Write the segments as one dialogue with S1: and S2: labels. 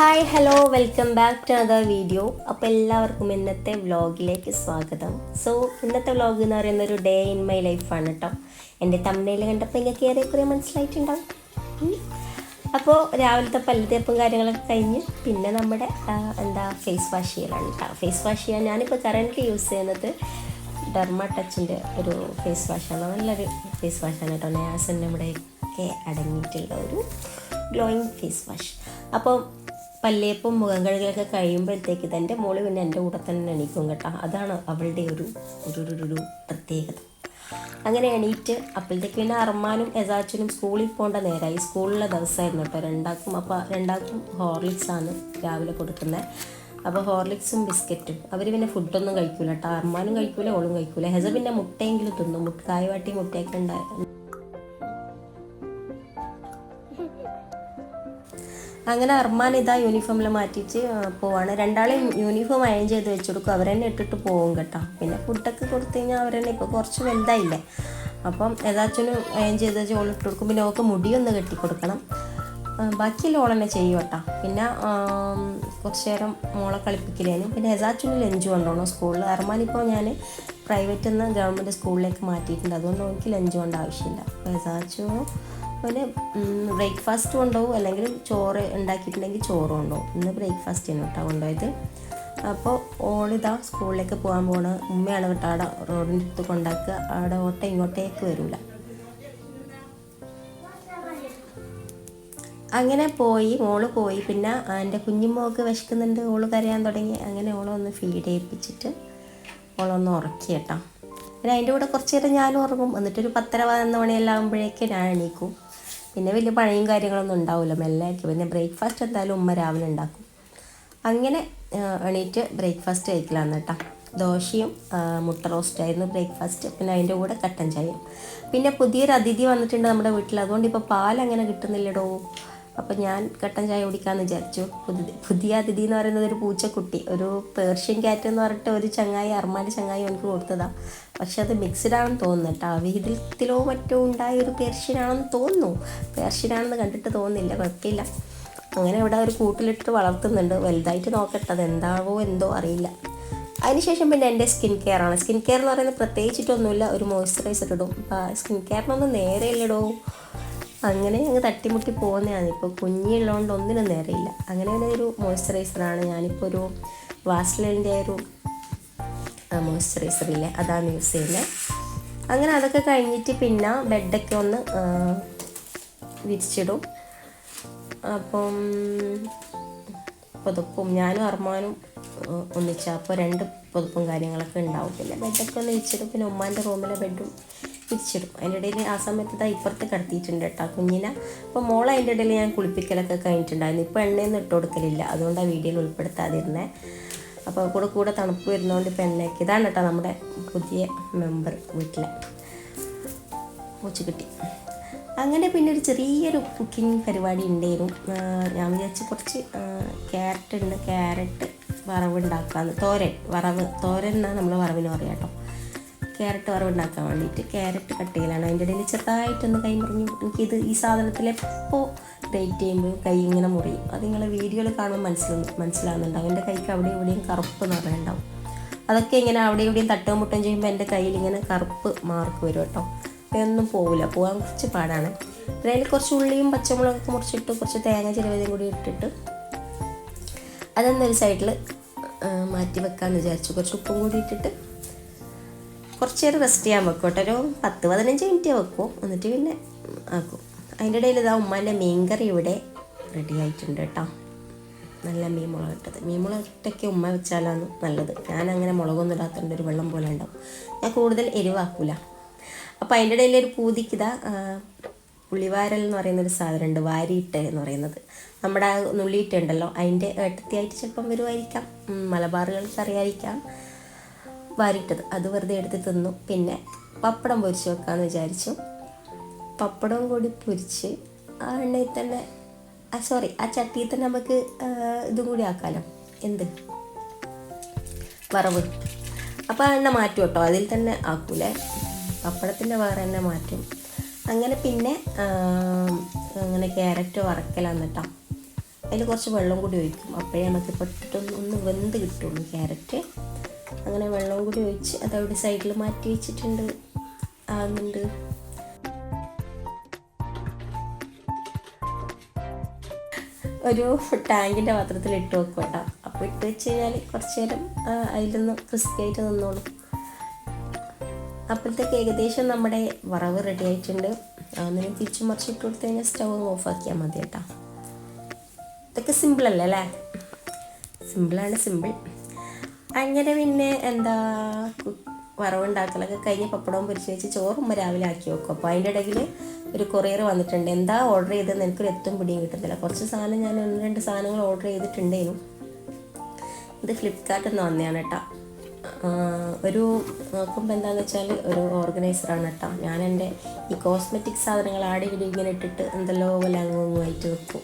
S1: Hi hello welcome back to other video അപ്പോൾ എല്ലാവർക്കും ഇന്നത്തെ വ്ളോഗിലേക്ക് സ്വാഗതം. സോ ഇന്നത്തെ വ്ളോഗ് എന്ന് പറയുന്ന ഒരു ഡേ ഇൻ മൈ ലൈഫാണ് കേട്ടോ എന്റെ തമിഴിൽ കണ്ടപ്പോൾ നിങ്ങൾക്ക് ഏറെക്കുറെ മനസ്സിലായിട്ടുണ്ടാവും. അപ്പോൾ രാവിലത്തെ പല്ലുതേപ്പും കാര്യങ്ങളൊക്കെ കഴിഞ്ഞ് പിന്നെ നമ്മുടെ എന്താ ഫേസ് വാഷ് ചെയ്യലാണ് കേട്ടോ ഫേസ് വാഷ് ചെയ്യാൻ ഞാനിപ്പോൾ കറന്റ് യൂസ് ചെയ്യുന്നത് ഡെർമ ടച്ചിന്റെ ഒരു ഫേസ് വാഷാണ് നല്ലൊരു ഫേസ് വാഷാണ് കേട്ടോ നയാസിന്റെ ഇവിടെയൊക്കെ അടങ്ങിയിട്ടുള്ള ഒരു ഗ്ലോയിങ് ഫേസ് വാഷ് അപ്പോൾ പല്ലേപ്പും മുഖം കഴുകലൊക്കെ കഴിയുമ്പോഴത്തേക്ക് തന്റെ മോൾ പിന്നെ എന്റെ കൂടെ തന്നെ എണീക്കും കേട്ടോ. അതാണ് അവളുടെ ഒരു ഒരു പ്രത്യേകത. അങ്ങനെ എണീറ്റ് അപ്പോഴത്തേക്ക് പിന്നെ അർമാനും എസാച്ചനും സ്കൂളിൽ പോകേണ്ട നേരമായി സ്കൂളിലെ ദിവസമായിരുന്നു കേട്ടോ രണ്ടാക്കും അപ്പോൾ രണ്ടാക്കും ഹോർലിക്സ് ആണ് രാവിലെ കൊടുക്കുന്നത്. അപ്പോൾ ഹോർലിക്സും ബിസ്ക്കറ്റും. അവർ പിന്നെ ഫുഡൊന്നും കഴിക്കൂല കേട്ടോ. അർമാനും കഴിക്കൂല ഓളും കഴിക്കൂല. ഹെസ പിന്നെ മുട്ടയെങ്കിലും തിന്നും. മുട്ട കായവാട്ടി മുട്ടയൊക്കെ ഉണ്ടായി അങ്ങനെ അർമാൻ ഇതാ യൂണിഫോമിൽ മാറ്റിച്ച് പോവാണ്. രണ്ടാളും യൂണിഫോം അയൺ ചെയ്ത് വെച്ച് കൊടുക്കും അവരെന്നെ ഇട്ടിട്ട് പോകും കേട്ടോ. പിന്നെ ഫുഡൊക്കെ കൊടുത്തു കഴിഞ്ഞാൽ അവരെന്നെ ഇപ്പോൾ കുറച്ച് വലുതായില്ലേ? അപ്പം ഏതാച്ചനും അയൺ ചെയ്ത് വെച്ച് ഓൾ ഇട്ട് കൊടുക്കും. പിന്നെ ഓൾക്ക് മുടിയൊന്ന് കെട്ടിക്കൊടുക്കണം ഓൾ തന്നെ ചെയ്യും കേട്ടോ. പിന്നെ കുറച്ച് നേരം മോളെ കളിപ്പിക്കലേനും പിന്നെ എസാച്ചന് ലഞ്ച് കൊണ്ടുപോകണം സ്കൂളിൽ അർമാനിപ്പോൾ ഞാൻ പ്രൈവറ്റിൽ നിന്ന് ഗവൺമെന്റ് സ്കൂളിലേക്ക് മാറ്റിയിട്ടുണ്ട്. അതുകൊണ്ട് എനിക്ക് ലഞ്ച് കൊണ്ട് ആവശ്യമില്ല. അപ്പോൾ എസാച്ചു പിന്നെ ബ്രേക്ക്ഫാസ്റ്റ് കൊണ്ടുപോകും. അല്ലെങ്കിൽ ചോറ് ഉണ്ടാക്കിയിട്ടുണ്ടെങ്കിൽ ചോറ് കൊണ്ടുപോകും. ഇന്ന് ബ്രേക്ക്ഫാസ്റ്റ് ചെയ്യുന്നു കേട്ടോ കൊണ്ടുപോയത്. അപ്പോൾ ഓളിതാ സ്കൂളിലേക്ക് പോകാൻ പോണ. ഉമ്മയാണ് കേട്ടോ അവിടെ റോഡിന്റെ അടുത്ത് കൊണ്ടാക്കുക. അവിടെ ഓട്ടം ഇങ്ങോട്ടേക്ക് വരില്ല. അങ്ങനെ പോയി മോൾ പോയി. പിന്നെ എന്റെ കുഞ്ഞുമോക്ക് വിശക്കുന്നുണ്ട്. ഓൾ കരയാൻ തുടങ്ങി. അങ്ങനെ ഓളെ ഒന്ന് ഫീഡ് ചെയ്യിപ്പിച്ചിട്ട് ഓളൊന്ന് ഉറക്കി കേട്ടോ. പിന്നെ അതിന്റെ കൂടെ കുറച്ച് നേരം ഞാനും ഉറങ്ങും. എന്നിട്ടൊരു പത്തര പതിനൊന്ന് മണിയെല്ലാം ആകുമ്പോഴേക്കും ഞാൻ എണീക്കും. പിന്നെ വലിയ പഴയും കാര്യങ്ങളൊന്നും ഉണ്ടാവില്ല മെല്ലെ ആയിരിക്കും. പിന്നെ ബ്രേക്ക്ഫാസ്റ്റ് എന്തായാലും ഉമ്മ രാവിലെ ഉണ്ടാക്കും. അങ്ങനെ എണീറ്റ് ബ്രേക്ക്ഫാസ്റ്റ് കഴിക്കലാന്ന് കേട്ടോ. ദോശയും മുട്ട റോസ്റ്റായിരുന്നു ബ്രേക്ക്ഫാസ്റ്റ് പിന്നെ അതിന്റെ കൂടെ കട്ടൻ ചായയും. പിന്നെ പുതിയൊരു അതിഥി വന്നിട്ടുണ്ട് നമ്മുടെ വീട്ടിൽ. അതുകൊണ്ട് ഇപ്പോൾ അങ്ങനെ കിട്ടുന്നില്ലടോ. അപ്പം ഞാൻ കട്ടൻ ചായ കുടിക്കാമെന്ന് വിചാരിച്ചു. പുതിയ അതിഥി എന്ന് പറയുന്നത് ഒരു പൂച്ചക്കുട്ടി. ഒരു പേർഷ്യൻ കാറ്റ് എന്ന് പറഞ്ഞിട്ട് ഒരു ചങ്ങായി അർമാന്റെ ചങ്ങായി എനിക്ക് കൊടുത്തതാണ് പക്ഷെ അത് മിക്സ്ഡ് ആണെന്ന് തോന്നുന്നു കേട്ടോ. വിഹിതത്തിലോ മറ്റോ ഉണ്ടായ ഒരു പേർഷ്യനാണെന്ന് തോന്നുന്നു. പേർഷ്യനാണെന്ന് കണ്ടിട്ട് തോന്നുന്നില്ല കുഴപ്പമില്ല. അങ്ങനെ ഇവിടെ ഒരു കൂട്ടിലിട്ട് വളർത്തുന്നുണ്ട്. വലുതായിട്ട് നോക്കട്ടെ അത് എന്താവോ എന്തോ അറിയില്ല. അതിനുശേഷം പിന്നെ എന്റെ സ്കിൻ കെയർ ആണ്. സ്കിൻ കെയർ എന്ന് പറയുന്നത് പ്രത്യേകിച്ചിട്ടൊന്നുമില്ല ഒരു മോയ്സ്ചറൈസർ ഇടും. അപ്പോൾ സ്കിൻ കെയറിനൊന്നും നേരെ ഇല്ലടോ അങ്ങനെ അങ്ങ് തട്ടിമുട്ടി പോകുന്നതാണ്. ഇപ്പോൾ കുഞ്ഞുള്ളതുകൊണ്ട് ഒന്നിനും നേരെയില്ല. അങ്ങനെ ഒരു മോയ്സ്ചറൈസറാണ് ഞാനിപ്പോൾ ഒരു വാസ്ലിന്റെ ഒരു മോയ്സ്ചറൈസർ ഇല്ലേ അതാണ് യൂസ് ചെയ്യുന്നത് അങ്ങനെ അതൊക്കെ കഴിഞ്ഞിട്ട് പിന്നെ ബെഡൊക്കെ ഒന്ന് വിരിച്ചിടും. അപ്പം പുതുപ്പും ഞാനും അർമാനും ഒന്നിച്ചാൽ അപ്പോൾ രണ്ട് പുതുപ്പും കാര്യങ്ങളൊക്കെ ഉണ്ടാവും. പിന്നെ ബെഡൊക്കെ ഒന്ന് വിരിച്ചിടും. പിന്നെ ഉമ്മാന്റെ റൂമിലെ ബെഡും വിരിച്ചിടും അതിന്റെ ഇടയിൽ ആ സമയത്ത് ഇതാ ഇപ്പുറത്ത് കിടത്തിയിട്ടുണ്ട് കേട്ടോ കുഞ്ഞിനെ. അപ്പോൾ മോൾ അതിന്റെ ഇടയിൽ ഞാൻ കുളിപ്പിക്കലൊക്കെ കഴിഞ്ഞിട്ടുണ്ടായിരുന്നു. ഇപ്പോൾ എണ്ണയൊന്നും ഇട്ട് കൊടുക്കലില്ല. അതുകൊണ്ട് ആ വീഡിയോയിൽ ഉൾപ്പെടുത്താതിരുന്നേ. അപ്പോൾ കൂടെ കൂടെ തണുപ്പ് വരുന്നതുകൊണ്ട് ഇപ്പോൾ എണ്ണയൊക്കെ ഇതാണ് കേട്ടോ നമ്മുടെ പുതിയ മെമ്പർ വീട്ടിലെ പൂച്ചക്കുട്ടി. അങ്ങനെ പിന്നെ ഒരു ചെറിയൊരു കുക്കിംഗ് പരിപാടി ഉണ്ടായിരുന്നു. ഞാൻ വിചാരിച്ച് കുറച്ച് ക്യാരറ്റ് ഉണ്ട്. ക്യാരറ്റ് വറവ് ഉണ്ടാക്കാന്ന് തോരൻ വറവ്. തോരൻ എന്നാണ് നമ്മൾ വറവിന് പറയാം കേട്ടോ. ക്യാരറ്റ് വറവ് ഉണ്ടാക്കാൻ വേണ്ടിയിട്ട് ക്യാരറ്റ് കട്ട് ചെയ്യലാണ്. അതിന്റെ ഇടയിൽ ചെറുതായിട്ടൊന്ന് കൈ മുറിഞ്ഞു എനിക്കിത് ഈ സാധനത്തിൽ എപ്പോൾ ഡേറ്റ് ചെയ്യുമ്പോൾ കൈ ഇങ്ങനെ മുറിയും. അത് നിങ്ങൾ വീഡിയോയിൽ കാണുമ്പോൾ മനസ്സിലാവും മനസ്സിലാകുന്നുണ്ടാവും എന്റെ കൈക്ക് അവിടെ ഇവിടെയും കറുപ്പ് നിറയുണ്ടാവും അതൊക്കെ ഇങ്ങനെ അവിടെ ഇവിടെയും തട്ടും മുട്ടും ചെയ്യുമ്പോൾ എന്റെ കയ്യിൽ ഇങ്ങനെ കറുപ്പ് മാർക്ക് വരും കേട്ടോ. ഒന്നും പോവില്ല. പോകാൻ കുറച്ച് പാടാണ്. അതിൽ കുറച്ച് ഉള്ളിയും പച്ചമുളകൊക്കെ മുറിച്ചിട്ട് കുറച്ച് തേങ്ങ ചിലവതും കൂടി ഇട്ടിട്ട് അതൊന്നൊരു സൈഡിൽ മാറ്റി വെക്കാമെന്ന് വിചാരിച്ചു. കുറച്ച് ഉപ്പും കൂടി ഇട്ടിട്ട് കുറച്ച് നേരം റെസ്റ്റ് ചെയ്യാൻ വെക്കും കേട്ടോ ഒരു പത്ത് പതിനഞ്ച് മിനിറ്റ് വെക്കും. എന്നിട്ട് പിന്നെ ആക്കും. അതിന്റെ ഇടയിൽ ഇതാ ഉമ്മാന്റെ മീൻകറി ഇവിടെ റെഡി ആയിട്ടുണ്ട് കേട്ടോ നല്ല മീൻ മുളക് ഇട്ടത് മീൻ മുളക് ഇട്ടൊക്കെ ഉമ്മ വെച്ചാലാണ് നല്ലത്. ഞാൻ അങ്ങനെ മുളകൊന്നും ഇടാത്തതുകൊണ്ട് ഒരു വെള്ളം പോലെ ഉണ്ടാവും. ഞാൻ കൂടുതൽ എരിവാക്കൂല. അപ്പോൾ അതിന്റെ ഇടയിൽ ഒരു പൂതിക്കിതാ പുളിവാരൽ എന്ന് പറയുന്ന ഒരു സാധനമുണ്ട്. വാരിയിട്ട് എന്ന് പറയുന്നത്. നമ്മുടെ ആ നുള്ളിയിട്ടുണ്ടല്ലോ അതിന്റെ ഏട്ടത്തിയായിട്ട് ചിലപ്പം വരുമായിരിക്കാം മലബാറുകൾക്ക് അറിയാതിരിക്കാം വാരിയിട്ടത് അത് വെറുതെ എടുത്ത് തിന്നു. പിന്നെ പപ്പടം പൊരിച്ച് വെക്കാമെന്ന് വിചാരിച്ചു. പപ്പടം കൂടി പൊരിച്ച് ആ എണ്ണയിൽ തന്നെ ആ സോറി ആ ചട്ടിയിൽ തന്നെ നമുക്ക് ഇതും കൂടി ആക്കാമല്ലോ എന്ത്? വറവ്. അപ്പോൾ ആ എണ്ണ മാറ്റും കേട്ടോ. അതിൽ തന്നെ ആക്കൂലേ? പപ്പടത്തിന്റെ വേറെ എണ്ണ മാറ്റും. അങ്ങനെ പിന്നെ അങ്ങനെ ക്യാരറ്റ് വറക്കലാന്ന് അതിൽ കുറച്ച് വെള്ളം കൂടി ഒഴിക്കും. അപ്പോഴേ നമുക്ക് പെട്ടെന്ന് ഒന്ന് വെന്ത് കിട്ടുള്ളൂ ക്യാരറ്റ്. അങ്ങനെ വെള്ളവും കൂടി ഒഴിച്ച് അതവിടെ സൈഡിൽ മാറ്റി വെച്ചിട്ടുണ്ട്. ആകുന്നുണ്ട്. ഒരു ടാങ്കിന്റെ പാത്രത്തിൽ ഇട്ട് വെക്കും അപ്പോൾ ഇട്ട് വെച്ച് കഴിഞ്ഞാൽ കുറച്ച് നേരം അതിലൊന്ന് ക്രിസ്പി ആയിട്ട് നിന്നോളും. അപ്പോഴത്തേക്ക് ഏകദേശം നമ്മുടെ വറവ് റെഡി ആയിട്ടുണ്ട്. അതൊന്നും തിരിച്ചു മറിച്ചിട്ട് കൊടുത്തു കഴിഞ്ഞാൽ സ്റ്റവ് ഓഫ് ആക്കിയാൽ മതി കേട്ടോ. ഇതൊക്കെ സിമ്പിളല്ലേ അല്ലേ? സിമ്പിളാണ് സിമ്പിൾ അങ്ങനെ പിന്നെ എന്താ വറവുണ്ടാക്കലൊക്കെ കഴിഞ്ഞ് പപ്പടവും പൊരിച്ച് വെച്ച് ചോറും രാവിലെ ആക്കി വെക്കും. അപ്പോൾ അതിന്റെ ഇടയിൽ ഒരു കൊറിയർ വന്നിട്ടുണ്ട്. എന്താ ഓർഡർ ചെയ്തതെന്ന് എനിക്കൊരു എത്തും പിടിയും കിട്ടുന്നില്ല. കുറച്ച് സാധനം ഞാൻ ഒന്ന് രണ്ട് സാധനങ്ങൾ ഓർഡർ ചെയ്തിട്ടുണ്ടേനു ഇത് ഫ്ലിപ്കാർട്ടിൽ നിന്ന് വന്നതാണ് കേട്ടോ ഒരു നോക്കുമ്പോൾ എന്താണെന്ന് വെച്ചാൽ ഒരു ഓർഗനൈസറാണ് കേട്ടോ ഞാൻ എന്റെ ഈ കോസ്മെറ്റിക് സാധനങ്ങൾ ആടി ഇവിടെ ഇങ്ങനെ ഇട്ടിട്ട് എന്തെല്ലോ പോലെ അങ്ങുമായിട്ട് വെക്കും.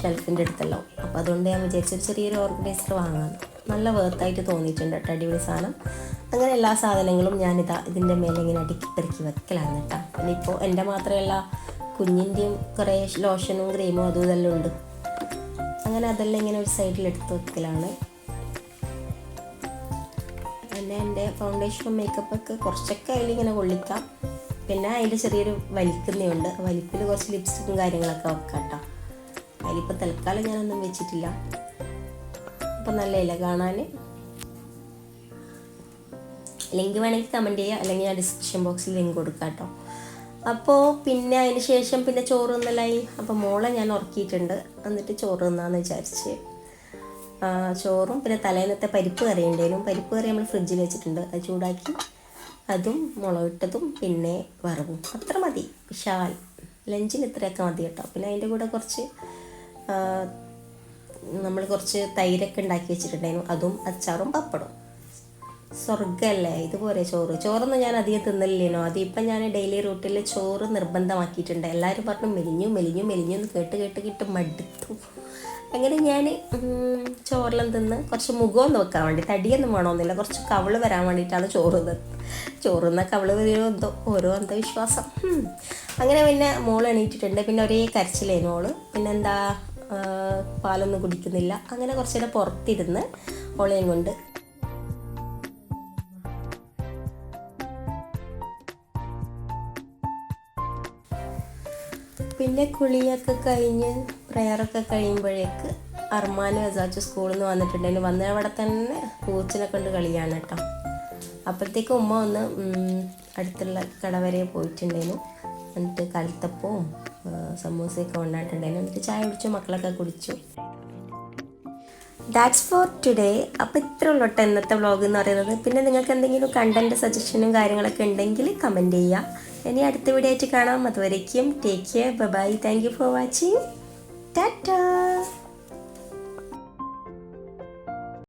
S1: ഷെൽഫിന്റെ അടുത്തെല്ലാം. അപ്പോൾ അതുകൊണ്ട് ഞാൻ വിചാരിച്ചൊരു ചെറിയൊരു ഓർഗനൈസർ വാങ്ങാമെന്ന് നല്ല വേർത്തായിട്ട് തോന്നിയിട്ടുണ്ട് കേട്ടോ അടിപൊളി സാധനം. അങ്ങനെ എല്ലാ സാധനങ്ങളും ഞാനിതാ ഇതിന്റെ മേലെ ഇങ്ങനെ അടുക്കി പെറുക്കി വെക്കലാണ് കേട്ടോ. പിന്നെ ഇപ്പോൾ എന്റെ മാത്രമല്ല കുഞ്ഞിന്റെയും കുറേ ലോഷനും ക്രീമും അതും ഇതെല്ലാം ഉണ്ട്. അങ്ങനെ അതെല്ലാം ഇങ്ങനെ ഒരു സൈഡിൽ എടുത്ത് വെക്കലാണ്. പിന്നെ എന്റെ ഫൗണ്ടേഷനും മേക്കപ്പൊക്കെ കുറച്ചൊക്കെ അതിലിങ്ങനെ കൊള്ളിക്കാം. പിന്നെ അതിന്റെ ചെറിയൊരു വലിക്കുന്നതുണ്ട് വലിപ്പിൽ കുറച്ച് ലിപ്സ്റ്റിക്കും കാര്യങ്ങളൊക്കെ വെക്കാം കേട്ടോ. അതിലിപ്പോൾ തൽക്കാലം ഞാനൊന്നും വെച്ചിട്ടില്ല. അപ്പം നല്ല ഇല കാണാൻ. ലിങ്ക് വേണമെങ്കിൽ കമന്റ് ചെയ്യുക അല്ലെങ്കിൽ ഞാൻ ഡിസ്ക്രിപ്ഷൻ ബോക്സിൽ ലിങ്ക് കൊടുക്കാം കേട്ടോ. അപ്പോൾ പിന്നെ അതിന് ശേഷം പിന്നെ ചോറ് തിന്നലായി. അപ്പോൾ മോളെ ഞാൻ ഉറക്കിയിട്ടുണ്ട്. എന്നിട്ട് ചോറ് തിന്നാന്ന് വിചാരിച്ച്. ചോറും പിന്നെ തലേന്നത്തെ പരിപ്പ് കറി ഉണ്ടായിരുന്നു പരിപ്പ് കറി നമ്മൾ ഫ്രിഡ്ജിൽ വെച്ചിട്ടുണ്ട്. അത് ചൂടാക്കി അതും മുളകിട്ടതും പിന്നെ വറവും. അത്ര മതി. വിശാൽ. ലഞ്ചിന് ഇത്രയൊക്കെ മതി കേട്ടോ. പിന്നെ അതിന്റെ കൂടെ കുറച്ച് നമ്മൾ കുറച്ച് തൈരൊക്കെ ഉണ്ടാക്കി വെച്ചിട്ടുണ്ടായിരുന്നു. അതും അച്ചാറും പപ്പടവും. സ്വർഗമല്ലേ ഇതുപോലെ ചോറ്. ചോറൊന്നും ഞാൻ അധികം തിന്നില്ലേനോ അതിപ്പം ഞാൻ ഡെയിലി റൂട്ടിൽ ചോറ് നിർബന്ധമാക്കിയിട്ടുണ്ട്. എല്ലാവരും പറഞ്ഞു മെലിഞ്ഞു മെലിഞ്ഞു മെലിഞ്ഞു എന്ന് കേട്ട് കേട്ട് കിട്ട് മടുത്തു. അങ്ങനെ ഞാൻ ചോറെല്ലാം തിന്ന് കുറച്ച് മുഖമൊന്ന് വെക്കാൻ വേണ്ടി തടിയൊന്നും വേണമെന്നില്ല കുറച്ച് കവൾ വരാൻ വേണ്ടിയിട്ടാണ് ചോറ് ചോറ് തിന്ന കവൾ വരുമോ എന്തോ? ഓരോ അന്ധവിശ്വാസം. അങ്ങനെ പിന്നെ മോൾ എണീറ്റിട്ടുണ്ട്. പിന്നെ ഒരേ കരച്ചിലേനു മോൾ. പിന്നെന്താ? പാലൊന്നും കുടിക്കുന്നില്ല. അങ്ങനെ കുറച്ച് നേരം പുറത്തിരുന്ന് ഒളയും കൊണ്ട് പിന്നെ കുളിയൊക്കെ കഴിഞ്ഞ് പ്രയറൊക്കെ കഴിയുമ്പോഴേക്ക് അർമാനും അസാച്ചു സ്കൂളിൽ നിന്ന് വന്നിട്ടുണ്ടെങ്കിൽ വന്ന അവിടെ തന്നെ പൂച്ചിനെ കൊണ്ട് കളിയാണ് കേട്ടോ. അപ്പോഴത്തേക്ക് ഉമ്മ ഒന്ന് അടുത്തുള്ള കട വരെ പോയിട്ടുണ്ടായിരുന്നു. എന്നിട്ട് കൽത്തപ്പവും ആ, സമൂസയൊക്കെ ഉണ്ടായിട്ടുണ്ടായിരുന്നു. എന്നിട്ട് ചായ കുടിച്ചു മക്കളൊക്കെ കുടിച്ചു. ദാറ്റ്സ് ഫോർ ടുഡേ അപ്പോൾ ഇത്ര കേട്ടോ ഇന്നത്തെ വ്ളോഗ് എന്ന് പറയുന്നത്. പിന്നെ നിങ്ങൾക്ക് എന്തെങ്കിലും കണ്ടന്റ് സജഷനും കാര്യങ്ങളൊക്കെ ഉണ്ടെങ്കിൽ കമന്റ് ചെയ്യുക ഇനി അടുത്ത വീഡിയോ ആയിട്ട് കാണാം. അതുവരേക്കും take care bye thank you for watching tata